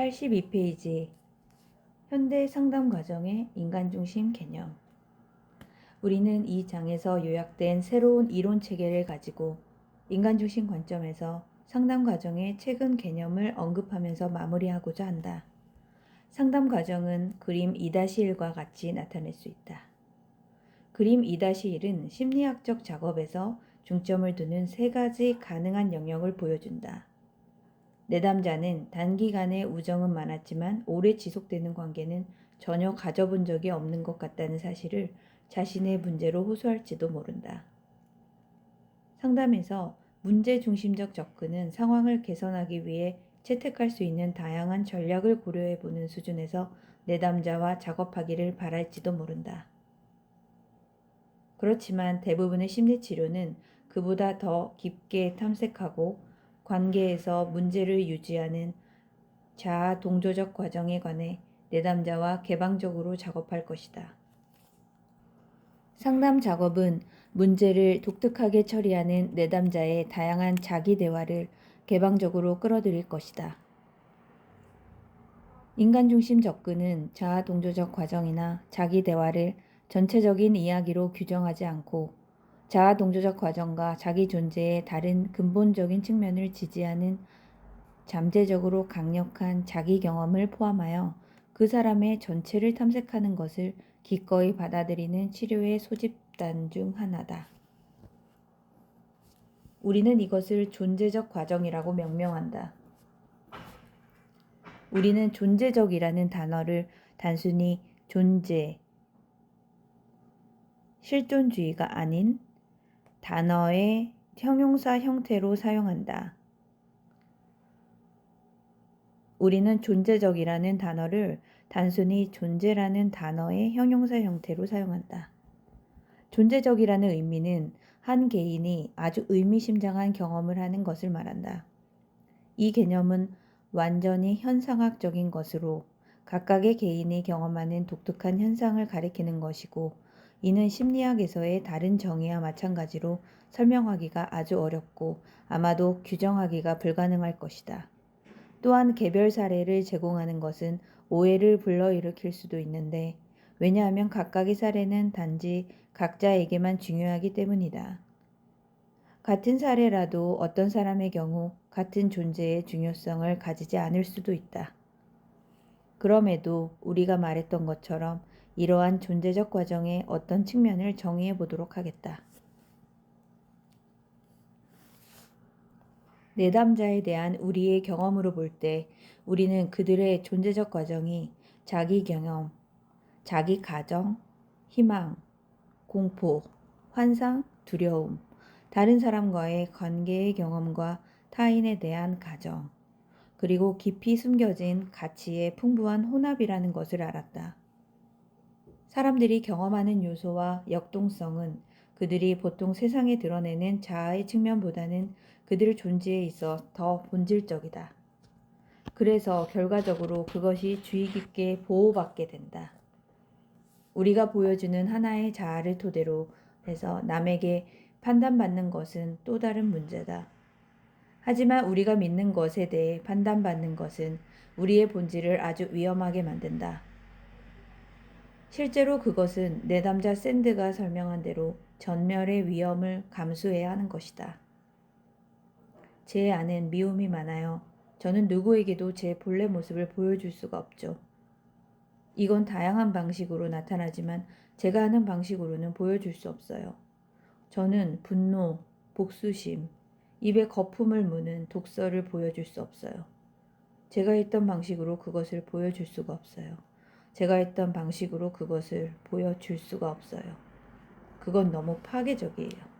82페이지 현대 상담 과정의 인간 중심 개념 우리는 이 장에서 요약된 새로운 이론 체계를 가지고 인간 중심 관점에서 상담 과정의 최근 개념을 언급하면서 마무리하고자 한다. 상담 과정은 그림 2-1과 같이 나타낼 수 있다. 그림 2-1은 심리학적 작업에서 중점을 두는 세 가지 가능한 영역을 보여준다. 내담자는 단기간의 우정은 많았지만 오래 지속되는 관계는 전혀 가져본 적이 없는 것 같다는 사실을 자신의 문제로 호소할지도 모른다. 상담에서 문제 중심적 접근은 상황을 개선하기 위해 채택할 수 있는 다양한 전략을 고려해 보는 수준에서 내담자와 작업하기를 바랄지도 모른다. 그렇지만 대부분의 심리 치료는 그보다 더 깊게 탐색하고 관계에서 문제를 유지하는 자아 동조적 과정에 관해 내담자와 개방적으로 작업할 것이다. 상담 작업은 문제를 독특하게 처리하는 내담자의 다양한 자기 대화를 개방적으로 끌어들일 것이다. 인간 중심 접근은 자아 동조적 과정이나 자기 대화를 전체적인 이야기로 규정하지 않고 자아 동조적 과정과 자기 존재의 다른 근본적인 측면을 지지하는 잠재적으로 강력한 자기 경험을 포함하여 그 사람의 전체를 탐색하는 것을 기꺼이 받아들이는 치료의 소집단 중 하나다. 우리는 이것을 존재적 과정이라고 명명한다. 우리는 존재적이라는 단어를 단순히 존재, 실존주의가 아닌 단어의 형용사 형태로 사용한다. 우리는 존재적이라는 단어를 단순히 존재라는 단어의 형용사 형태로 사용한다. 존재적이라는 의미는 한 개인이 아주 의미심장한 경험을 하는 것을 말한다. 이 개념은 완전히 현상학적인 것으로 각각의 개인이 경험하는 독특한 현상을 가리키는 것이고 이는 심리학에서의 다른 정의와 마찬가지로 설명하기가 아주 어렵고 아마도 규정하기가 불가능할 것이다. 또한 개별 사례를 제공하는 것은 오해를 불러일으킬 수도 있는데 왜냐하면 각각의 사례는 단지 각자에게만 중요하기 때문이다. 같은 사례라도 어떤 사람의 경우 같은 존재의 중요성을 가지지 않을 수도 있다. 그럼에도 우리가 말했던 것처럼 이러한 존재적 과정의 어떤 측면을 정의해 보도록 하겠다. 내담자에 대한 우리의 경험으로 볼 때 우리는 그들의 존재적 과정이 자기 경험, 자기 가정, 희망, 공포, 환상, 두려움, 다른 사람과의 관계의 경험과 타인에 대한 가정, 그리고 깊이 숨겨진 가치의 풍부한 혼합이라는 것을 알았다. 사람들이 경험하는 요소와 역동성은 그들이 보통 세상에 드러내는 자아의 측면보다는 그들 존재에 있어 더 본질적이다. 그래서 결과적으로 그것이 주의 깊게 보호받게 된다. 우리가 보여주는 하나의 자아를 토대로 해서 남에게 판단받는 것은 또 다른 문제다. 하지만 우리가 믿는 것에 대해 판단받는 것은 우리의 본질을 아주 위험하게 만든다. 실제로 그것은 내담자 샌드가 설명한 대로 전멸의 위험을 감수해야 하는 것이다. 제 안엔 미움이 많아요. 저는 누구에게도 제 본래 모습을 보여줄 수가 없죠. 이건 다양한 방식으로 나타나지만 제가 하는 방식으로는 보여줄 수 없어요. 저는 분노, 복수심, 입에 거품을 무는 독서를 보여줄 수 없어요. 제가 했던 방식으로 그것을 보여줄 수가 없어요. 제가 했던 방식으로 그것을 보여줄 수가 없어요. 그건 너무 파괴적이에요.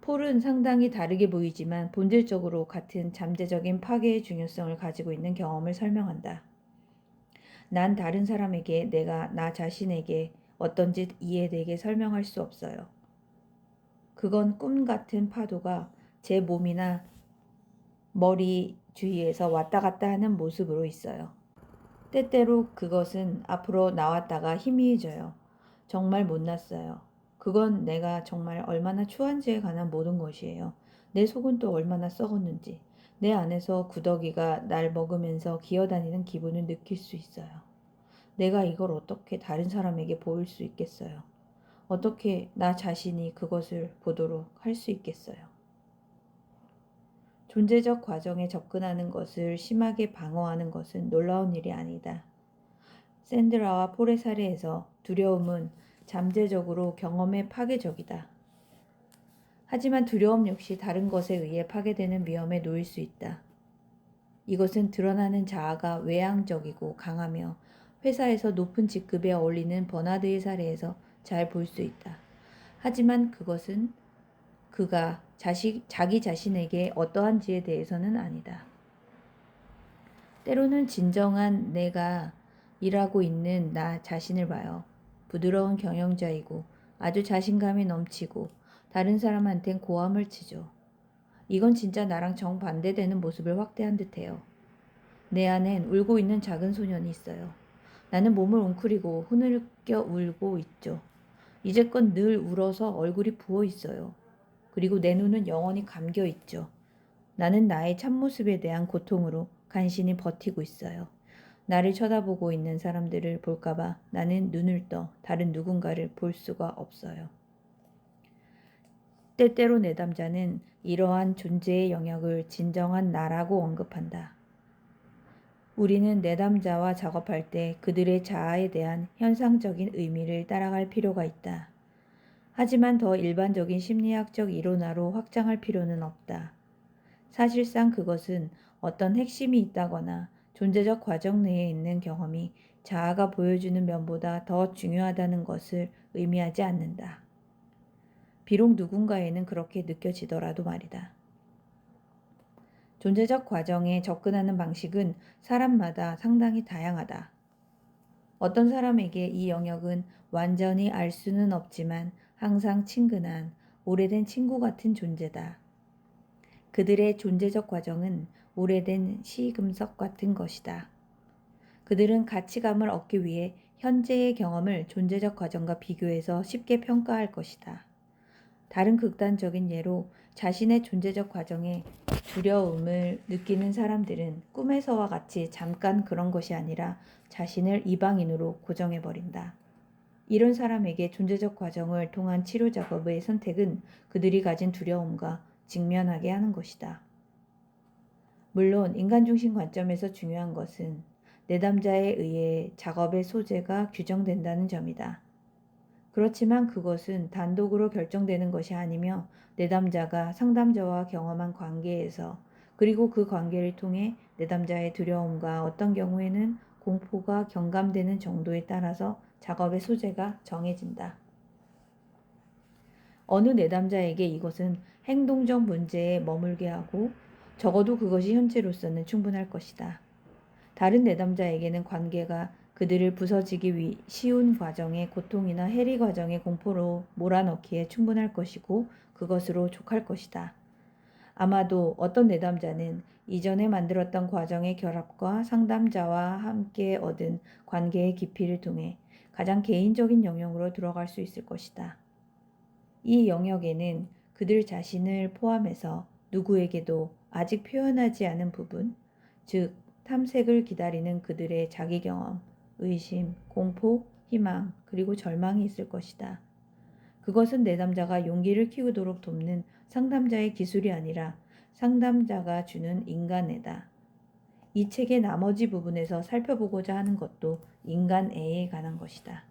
폴은 상당히 다르게 보이지만 본질적으로 같은 잠재적인 파괴의 중요성을 가지고 있는 경험을 설명한다. 난 다른 사람에게 내가 나 자신에게 어떤지 이해되게 설명할 수 없어요. 그건 꿈 같은 파도가 제 몸이나 머리 주위에서 왔다 갔다 하는 모습으로 있어요. 때때로 그것은 앞으로 나왔다가 희미해져요. 정말 못났어요. 그건 내가 정말 얼마나 추한지에 관한 모든 것이에요. 내 속은 또 얼마나 썩었는지, 내 안에서 구더기가 날 먹으면서 기어다니는 기분을 느낄 수 있어요. 내가 이걸 어떻게 다른 사람에게 보일 수 있겠어요? 어떻게 나 자신이 그것을 보도록 할 수 있겠어요? 존재적 과정에 접근하는 것을 심하게 방어하는 것은 놀라운 일이 아니다. 샌드라와 폴의 사례에서 두려움은 잠재적으로 경험에 파괴적이다. 하지만 두려움 역시 다른 것에 의해 파괴되는 위험에 놓일 수 있다. 이것은 드러나는 자아가 외향적이고 강하며 회사에서 높은 직급에 어울리는 버나드의 사례에서 잘 볼 수 있다. 하지만 그것은 그가 자식, 자기 자신에게 어떠한지에 대해서는 아니다. 때로는 진정한 내가 일하고 있는 나 자신을 봐요. 부드러운 경영자이고 아주 자신감이 넘치고 다른 사람한텐 고함을 치죠. 이건 진짜 나랑 정반대되는 모습을 확대한 듯해요. 내 안엔 울고 있는 작은 소년이 있어요. 나는 몸을 웅크리고 흐느껴 울고 있죠. 이제껏 늘 울어서 얼굴이 부어 있어요. 그리고 내 눈은 영원히 감겨 있죠. 나는 나의 참모습에 대한 고통으로 간신히 버티고 있어요. 나를 쳐다보고 있는 사람들을 볼까봐 나는 눈을 떠 다른 누군가를 볼 수가 없어요. 때때로 내담자는 이러한 존재의 영역을 진정한 나라고 언급한다. 우리는 내담자와 작업할 때 그들의 자아에 대한 현상적인 의미를 따라갈 필요가 있다. 하지만 더 일반적인 심리학적 이론화로 확장할 필요는 없다. 사실상 그것은 어떤 핵심이 있다거나 존재적 과정 내에 있는 경험이 자아가 보여주는 면보다 더 중요하다는 것을 의미하지 않는다. 비록 누군가에는 그렇게 느껴지더라도 말이다. 존재적 과정에 접근하는 방식은 사람마다 상당히 다양하다. 어떤 사람에게 이 영역은 완전히 알 수는 없지만 항상 친근한 오래된 친구 같은 존재다. 그들의 존재적 과정은 오래된 시금석 같은 것이다. 그들은 가치감을 얻기 위해 현재의 경험을 존재적 과정과 비교해서 쉽게 평가할 것이다. 다른 극단적인 예로 자신의 존재적 과정에 두려움을 느끼는 사람들은 꿈에서와 같이 잠깐 그런 것이 아니라 자신을 이방인으로 고정해버린다. 이런 사람에게 존재적 과정을 통한 치료 작업의 선택은 그들이 가진 두려움과 직면하게 하는 것이다. 물론 인간 중심 관점에서 중요한 것은 내담자에 의해 작업의 소재가 규정된다는 점이다. 그렇지만 그것은 단독으로 결정되는 것이 아니며 내담자가 상담자와 경험한 관계에서 그리고 그 관계를 통해 내담자의 두려움과 어떤 경우에는 공포가 경감되는 정도에 따라서 작업의 소재가 정해진다. 어느 내담자에게 이것은 행동적 문제에 머물게 하고 적어도 그것이 현재로서는 충분할 것이다. 다른 내담자에게는 관계가 그들을 부서지기 위 쉬운 과정의 고통이나 해리 과정의 공포로 몰아넣기에 충분할 것이고 그것으로 족할 것이다. 아마도 어떤 내담자는 이전에 만들었던 과정의 결합과 상담자와 함께 얻은 관계의 깊이를 통해 가장 개인적인 영역으로 들어갈 수 있을 것이다. 이 영역에는 그들 자신을 포함해서 누구에게도 아직 표현하지 않은 부분, 즉, 탐색을 기다리는 그들의 자기 경험, 의심, 공포, 희망, 그리고 절망이 있을 것이다. 그것은 내담자가 용기를 키우도록 돕는 상담자의 기술이 아니라 상담자가 주는 인간애다. 이 책의 나머지 부분에서 살펴보고자 하는 것도 인간 애에 관한 것이다.